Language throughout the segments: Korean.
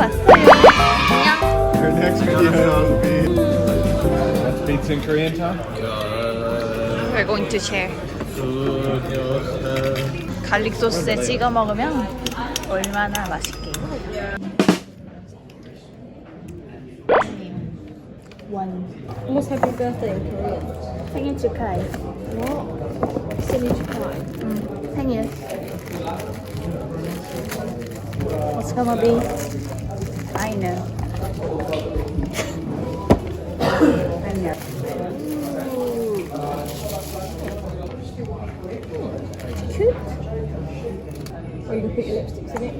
왔어요. 안녕. Your next video will be. Beats in Korean time? We're going to share. 갈릭 소스에 찍어 먹으면 얼마나 맛있게. 원. Almost happy birthday in Korean. 생일 축하해. Silly 축하해. 응, 생일. What's gonna be? I know. I know. Cute. Or you can put your lipsticks in it.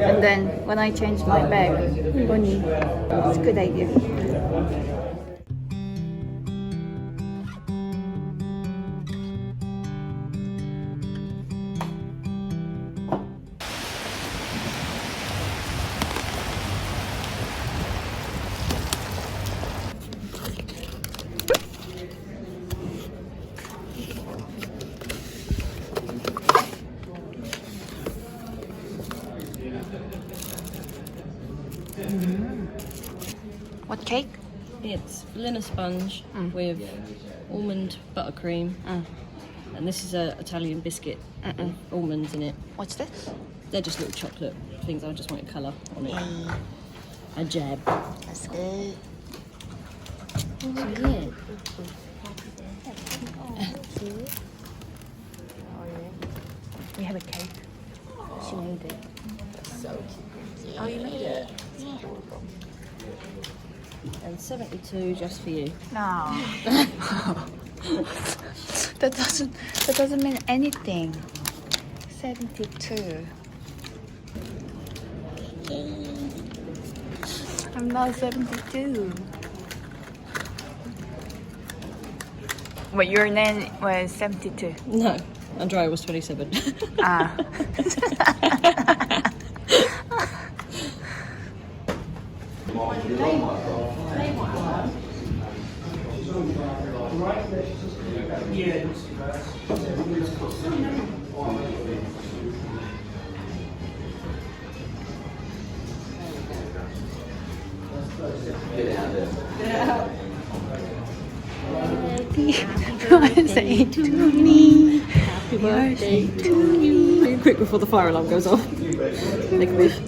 And then when I change my bag, bunny, it's a good idea. It's vanilla sponge Mm. with almond buttercream, Mm. and this is a Italian biscuit with almonds in it. What's this? They're just little chocolate things. I just wanted colour on it. A jab. That's good. So yeah, We have a cake. She made it. That's so cute. Oh, you made it. And 72 just for you. No. that doesn't that doesn't mean anything. Seventy-two. I'm not seventy-two. But your name was seventy-two. No, Andrea was 27. Ah. Birthday to me. Happy birthday to me. Quick before the fire alarm goes off. Make a wish.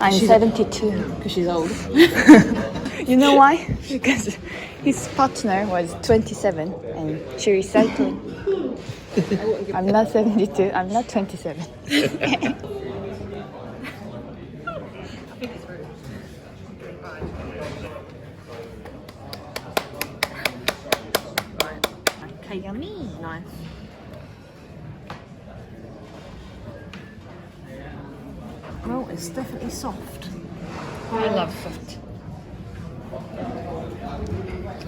I'm 72. Because she's old. You know why? Because his partner was 27 and she recycled. I'm not 72. I'm not 27. Yummy. Nice. Well, it's definitely soft. I love soft.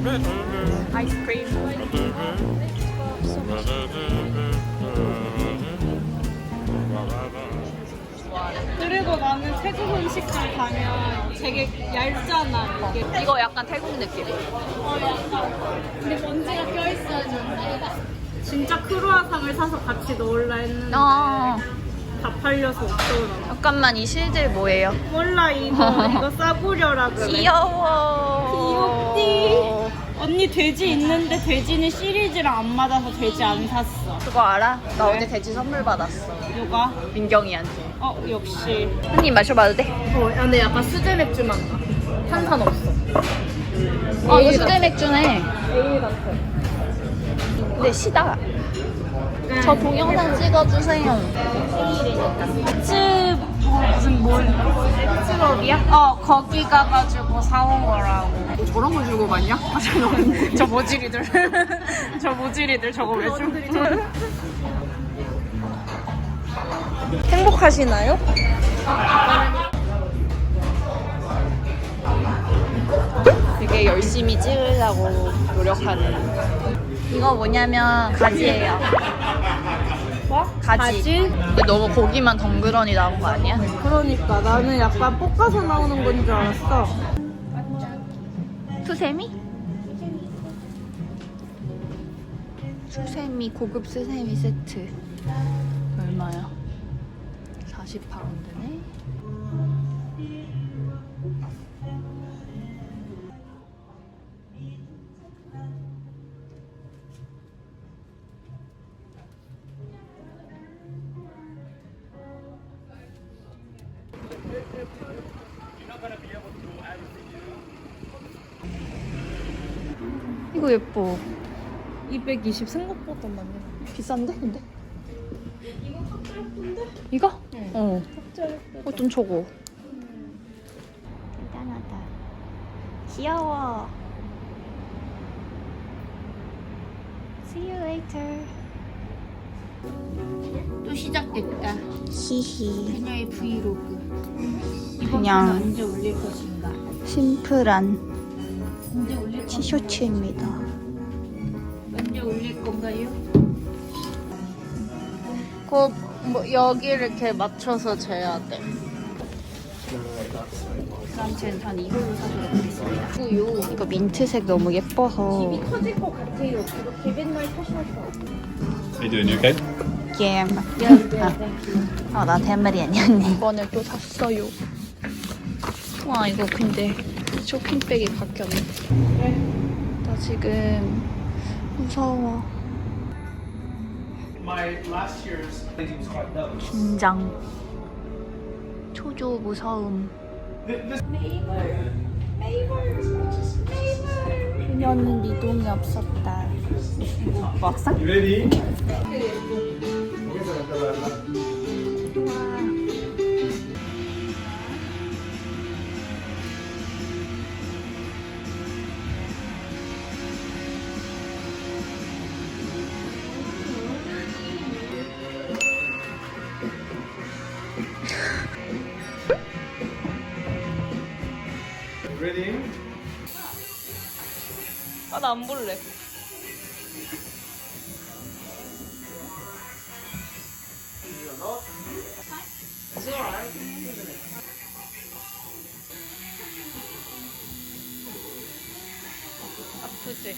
Cream. 그리고 나는 태국 음식점 가면 되게 얇잖아 이게. 이거 약간 태국 느낌. 어, 약간. 근데 먼지가 껴있어야지. 진짜 크루아상을 사서 같이 넣을라 했는데 어, 다 팔려서 없더라. 잠깐만 이 실들 뭐예요? 몰라 이거 이거 싸구려라 그래. 귀여워. 언니 돼지 있는데 돼지는 시리즈랑 안 맞아서 돼지 안 샀어. 그거 알아? 나 어제 돼지 선물 받았어. 누가? 민경이한테. 어 역시. 한 입 마셔봐도 돼? 어 근데 약간 수제 맥주 맛 나. 탄산 없어. 어, 이거 수제 맥주네. 근데 시다. 저 동영상 찍어주세요. 츠 뭐, 무슨 뭘 츠럽이야? 어 거기 가가지고 사온 거라고. 저런 걸 주고 갔냐? 저 모질이들. 저 모질이들 저거 왜 주? 행복하시나요? 되게 열심히 찍으려고 노력하는. 이거 뭐냐면 가지예요. 뭐? 가지. 근데 너무 고기만 덩그러니 나온 거 아니야? 그러니까 나는 약간 볶아서 나오는 건 줄 알았어. 수세미? 수세미 고급 수세미 세트 얼마야? 40파운드네. 이거 예뻐. 220 생각보다 많이 나. 비싼데 근데? 이거 탁자 예쁜데? 이거? 어. 탁자 예쁘다. 어, 좀 저거. 대단하다. 귀여워. See you later. 또 시작됐다. 히히. 그녀의 브이로그. 그냥 언제 올릴 것인가? 심플한? 티셔츠입니다. 언제 올릴 건가요? 그, 뭐, 여기를 이렇게 맞춰서 재야 돼. 그럼 쟤는 전 이걸로 사도록 하겠습니다. 우유. 이거 민트색 너무 예뻐서. 터질 것 같아요. 이렇게 맨날 터셔서. Are you doing okay? 예. 아, 나 대말이 아니었네. 이번에 또 샀어요. 와, 이거 근데 쇼핑백이 바뀌었네. 나 지금 무서워. 긴장. 초조 무서움. 그녀는 이동이 없었다. 막상? 나 안 볼래. 아프지?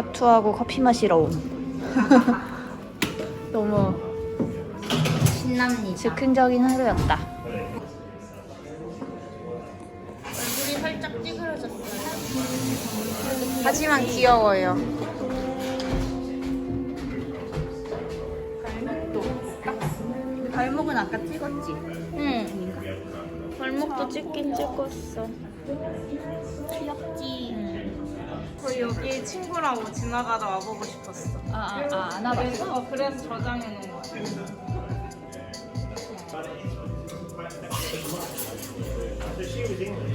타투하고 커피 마시러 옴. 너무 신납니다. 즉흥적인 하루였다. 얼굴이 살짝 찌그러졌어요. 하지만 귀여워요. 발목은 아까 찍었지? 응. 발목도 찍긴 찍었어. 귀엽지. 저 여기 친구랑 지나가다 와보고 싶었어. 아, 아, 아, 안 와봤어. 그래서 그래서 저장해 놓은 거야.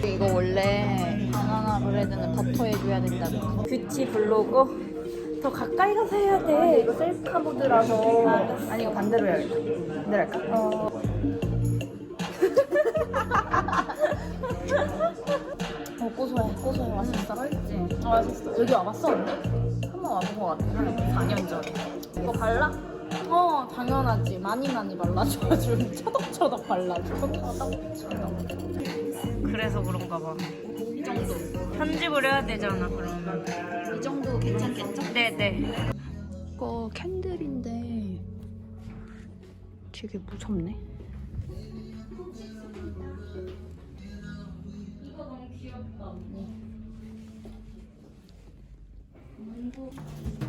이거 원래 바나나 브레드는 버터 해줘야 된다고. 뷰티 블로그? 더 가까이 가서 해야 돼. 이거 셀카 모드라서. 아니 이거 반대로 해야겠다. 반대로 할까? 어. 어 고소해 고소해 맛있어. 맛있지? 아 맛있어. 여기 와봤어 언니? 한 번 와본 것 같아. 한 4년 전에. 이거 발라? 어, 당연하지. 많이 많이 발라줘가지고 처덕처덕 발라줘. 그래서 그런가 봐. 이 정도. 편집을 해야 되잖아, 그러면. 이 정도 괜찮겠죠? 네네. 이거 캔들인데 되게 무섭네. 귀